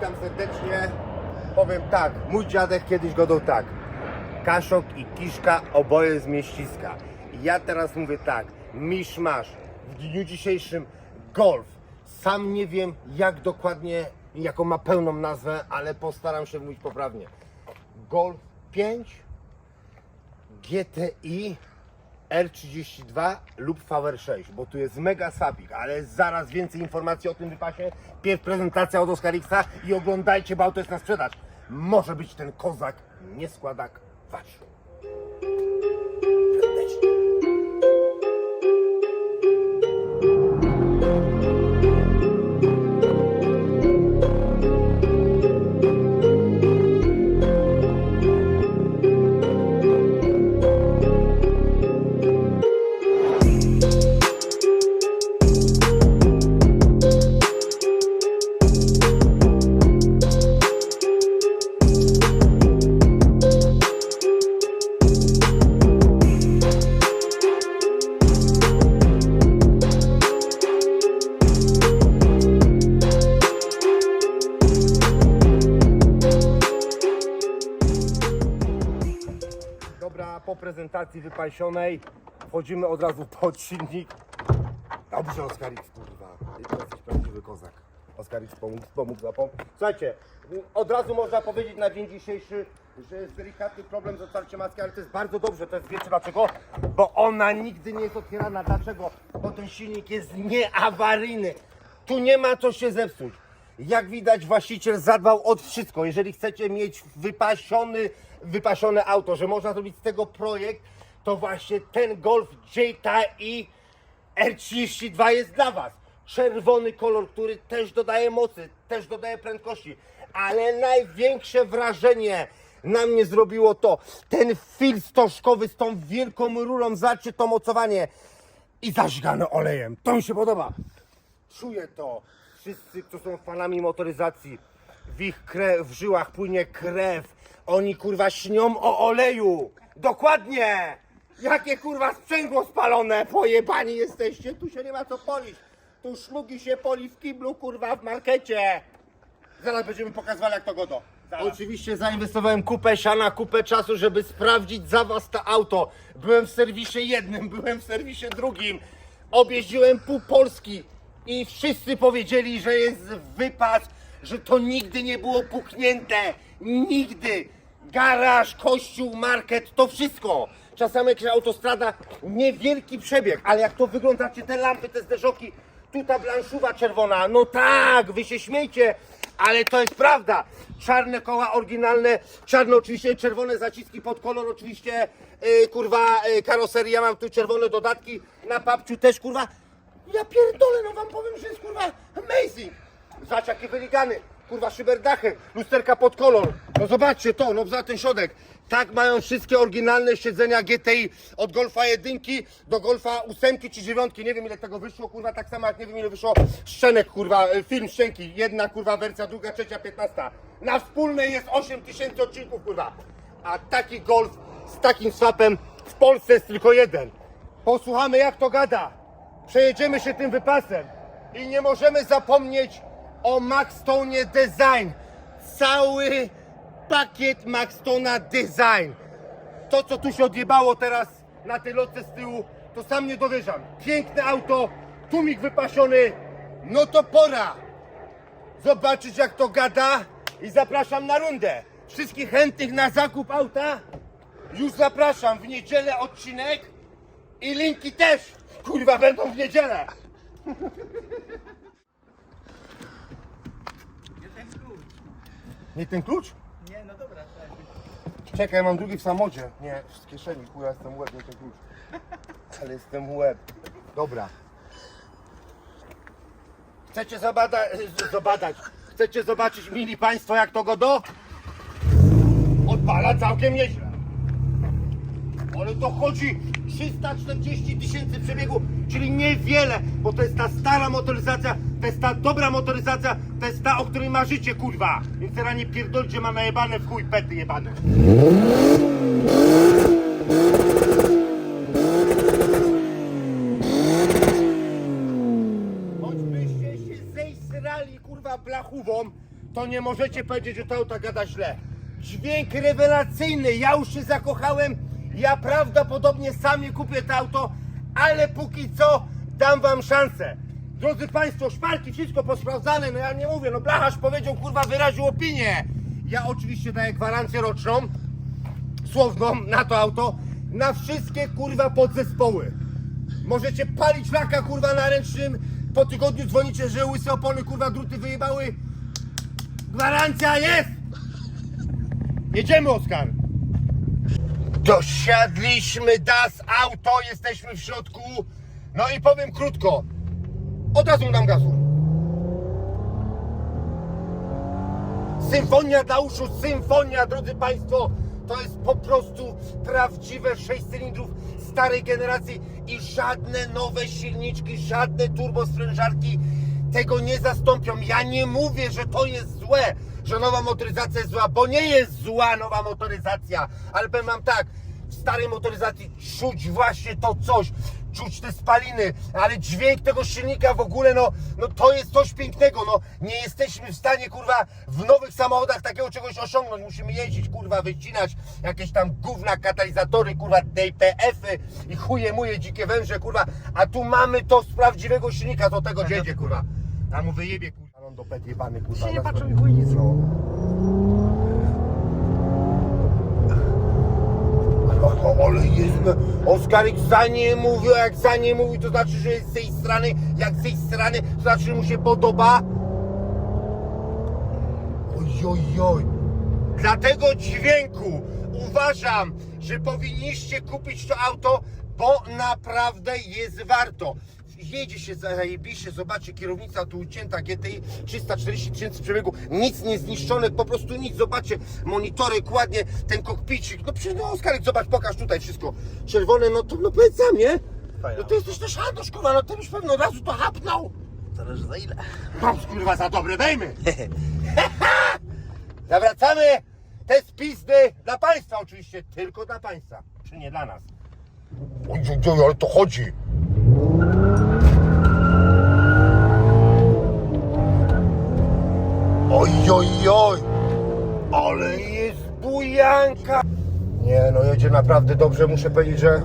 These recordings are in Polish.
witam serdecznie. Powiem tak, mój dziadek kiedyś godał tak. Kaszok i kiszka oboje z mieściska. Ja teraz mówię tak, misz masz. W dniu dzisiejszym golf. Sam nie wiem jak dokładnie, jaką ma pełną nazwę, ale postaram się mówić poprawnie. Golf 5 GTI R32 lub VR6, bo tu jest mega sapik, ale zaraz więcej informacji o tym wypasie. Pierw prezentacja od Oskarixa i oglądajcie, bo auto jest na sprzedaż. Może być ten kozak, nie składak wasz. Po prezentacji wypasionej wchodzimy od razu pod silnik. Dobrze, Oskarix, kurwa. To jesteś prawdziwy kozak. Oskarix pomógł, pomógł zapomóc. Słuchajcie, od razu można powiedzieć na dzień dzisiejszy, że jest delikatny problem z otwarciem maski, ale to jest bardzo dobrze. To jest, wiecie dlaczego? Bo ona nigdy nie jest otwierana. Dlaczego? Bo ten silnik jest nieawaryjny. Tu nie ma co się zepsuć. Jak widać, właściciel zadbał od wszystko. Jeżeli chcecie mieć wypasiony, wypasione auto, że można zrobić z tego projekt, to właśnie ten Golf JTI R32 jest dla Was. Czerwony kolor, który też dodaje mocy, też dodaje prędkości. Ale największe wrażenie na mnie zrobiło to, ten fil stożkowy z tą wielką rurą, zobaczcie to mocowanie i zażgane olejem. To mi się podoba. Czuję to. Wszyscy, którzy są fanami motoryzacji, w ich krew, w żyłach płynie krew. Oni kurwa śnią o oleju. Dokładnie. Jakie kurwa sprzęgło spalone. Pojebani jesteście. Tu się nie ma co polić. Tu szmugi się poli w kiblu kurwa w markecie. Zaraz będziemy pokazywali jak to godo. Oczywiście zainwestowałem kupę siana, kupę czasu, żeby sprawdzić za was to auto. Byłem w serwisie jednym, byłem w serwisie drugim. Objeździłem pół Polski i wszyscy powiedzieli, że jest wypas, że to nigdy nie było puknięte. Nigdy. Garaż, kościół, market, to wszystko. Czasami jakaś autostrada, niewielki przebieg, ale jak to wyglądacie, te lampy, te zderzoki, tu ta blanszuwa czerwona, no tak, wy się śmiejcie, ale to jest prawda. Czarne koła oryginalne, czarne oczywiście, czerwone zaciski pod kolor oczywiście, yy, kurwa, yy, karoserii, ja mam tu czerwone dodatki, na papciu też, kurwa. Ja pierdolę, no wam powiem, że jest, kurwa, amazing. Zobacz wyligany, kurwa, szyberdachy, lusterka pod kolor. No zobaczcie to, no za ten środek. Tak mają wszystkie oryginalne siedzenia GTI od Golfa 1 do Golfa 8 czy 9. Nie wiem ile tego wyszło, kurwa, tak samo jak nie wiem ile wyszło szczenek, kurwa, film szczęki. Jedna, kurwa, wersja, druga, trzecia, piętnasta. Na wspólnej jest 8 tysięcy odcinków, kurwa. A taki Golf z takim swapem w Polsce jest tylko jeden. Posłuchamy jak to gada. Przejedziemy się tym wypasem. I nie możemy zapomnieć o Maxtonie Design. Cały pakiet Maxtona Design. To, co tu się odjebało teraz na tej lotce z tyłu, to sam nie dowierzam. Piękne auto, tłumik wypasiony. No to pora zobaczyć, jak to gada. I zapraszam na rundę. Wszystkich chętnych na zakup auta już zapraszam. W niedzielę odcinek i linki też, kurwa, będą w niedzielę. Nie ten klucz. Nie ten klucz? Nie, no dobra, tak. Czekaj, mam drugi w samochodzie. Nie, z kieszeni, chuja, jestem łeb, nie ten klucz. Ale jestem łeb. Dobra. Chcecie zabada- z- zabadać, chcecie zobaczyć, mili Państwo, jak to godo? Odpala całkiem nieźle. Ale to chodzi 340 tysięcy przebiegu, czyli niewiele, bo to jest ta stara motoryzacja, to jest ta dobra motoryzacja, to jest ta, o której marzycie, kurwa. Więc teraz nie pierdolcie, ma najebane w chuj pety jebane. Choćbyście się zejsrali, kurwa, blachówą, to nie możecie powiedzieć, że to auto gada źle. Dźwięk rewelacyjny, ja już się zakochałem, ja prawdopodobnie sam nie kupię to auto, ale póki co dam wam szansę. Drodzy Państwo, szparki, wszystko posprawdzane, no ja nie mówię, no blacharz powiedział, kurwa, wyraził opinię. Ja oczywiście daję gwarancję roczną, słowną na to auto, na wszystkie kurwa podzespoły. Możecie palić laka kurwa na ręcznym, po tygodniu dzwonicie, że łyse opony kurwa druty wyjebały. Gwarancja jest! Jedziemy Oskar! Dosiadliśmy das auto, jesteśmy w środku. No i powiem krótko, od razu dam gazu. Symfonia dla uszu, symfonia, drodzy Państwo, to jest po prostu prawdziwe 6 cylindrów starej generacji i żadne nowe silniczki, żadne turbosprężarki tego nie zastąpią. Ja nie mówię, że to jest złe, że nowa motoryzacja jest zła, bo nie jest zła nowa motoryzacja, ale powiem Wam tak, starej motoryzacji czuć właśnie to coś, czuć te spaliny, ale dźwięk tego silnika w ogóle, no, no to jest coś pięknego, no nie jesteśmy w stanie, kurwa, w nowych samochodach takiego czegoś osiągnąć, musimy jeździć, kurwa, wycinać jakieś tam gówna, katalizatory, kurwa, DPF-y i chuje muje, dzikie węże, kurwa, a tu mamy to z prawdziwego silnika, do tego dziedzie, kurwa, a mu wyjebie, kurwa, on do pet jebany, kurwa. Się nie patrzą i chuj nic. No. Ale jest, Oskarik za nie mówił, jak za nie mówi, to znaczy, że jest z tej strony, jak z tej strony, to znaczy, że mu się podoba. Oj, oj, oj. Dlatego dźwięku uważam, że powinniście kupić to auto, bo naprawdę jest warto. Jedzie się zajebiście, zobaczcie, kierownica tu ucięta GTI 340 tysięcy przebiegu, nic nie zniszczone, po prostu nic, zobaczcie, monitorek ładnie, ten kokpicik, no przecież no Oskarek, zobacz, pokaż tutaj wszystko, czerwone, no to no powiedz sam, nie? No to jesteś też Antoś, kurwa, no to już pewno od razu to hapnął. Zależy za ile. Mam kurwa za dobre dajmy. Zawracamy te spisy dla państwa oczywiście, tylko dla państwa, czy nie dla nas. Oj, oj, oj, ale to chodzi. Oj, oj, oj, ale jest bujanka. Nie, no jedzie naprawdę dobrze, muszę powiedzieć, że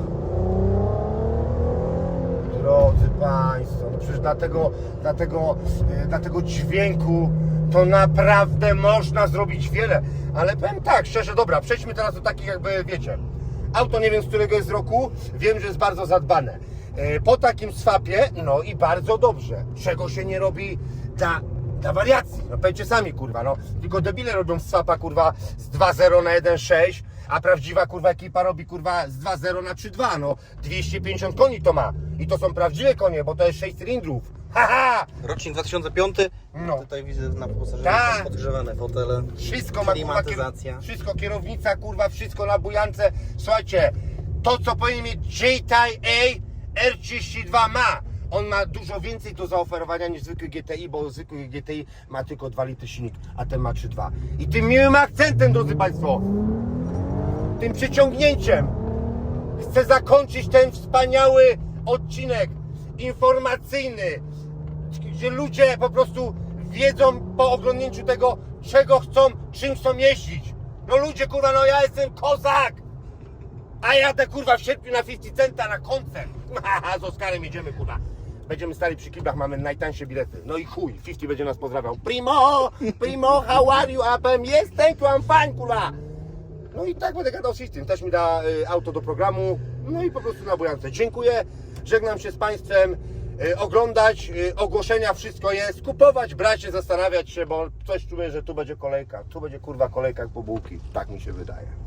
Drodzy Państwo, no przecież dla tego, dla, tego, e, dla tego dźwięku to naprawdę można zrobić wiele. Ale powiem tak, szczerze, dobra, przejdźmy teraz do takich jakby, wiecie, auto nie wiem z którego jest roku, wiem, że jest bardzo zadbane. E, Po takim swapie, no i bardzo dobrze. Czego się nie robi dla, dla wariacji? No powiedzcie sami, kurwa, no. Tylko debile robią swapa, kurwa, z 2.0 na 1.6, a prawdziwa, kurwa, ekipa robi, kurwa, z 2.0 na 3.2, no. 250 koni to ma. I to są prawdziwe konie, bo to jest 6 cylindrów. Haha! Rocznik 2005. No. Tutaj widzę na wyposażeniu Tak. są podgrzewane fotele. Wszystko ma kurwa, Klimatyzacja. kier- wszystko kierownica, kurwa, wszystko na bujance. Słuchajcie, to co powinien mieć JTI R32 ma. On ma dużo więcej do zaoferowania niż zwykły GTI, bo zwykły GTI ma tylko 2 litry silnik, a ten ma 3,2. I tym miłym akcentem, drodzy Państwo, tym przyciągnięciem chcę zakończyć ten wspaniały odcinek informacyjny, gdzie ludzie po prostu wiedzą po oglądnięciu tego, czego chcą, czym chcą jeździć. No ludzie, kurwa, no ja jestem kozak! A jadę, kurwa, w sierpniu na 50 centa na koncert. z Oskarem jedziemy, kurwa. Będziemy stali przy kiblach, mamy najtańsze bilety. No i chuj, 50 będzie nas pozdrawiał. Primo! Primo, how are you? A powiem, thank you, I'm fine, kurwa. No i tak będę gadał z System. Też mi da y, auto do programu. No i po prostu na bujance. Dziękuję. Żegnam się z Państwem. Y, oglądać, y, ogłoszenia, wszystko jest. Kupować, brać się, zastanawiać się, bo coś czuję, że tu będzie kolejka. Tu będzie kurwa kolejka jak po bułki. Tak mi się wydaje.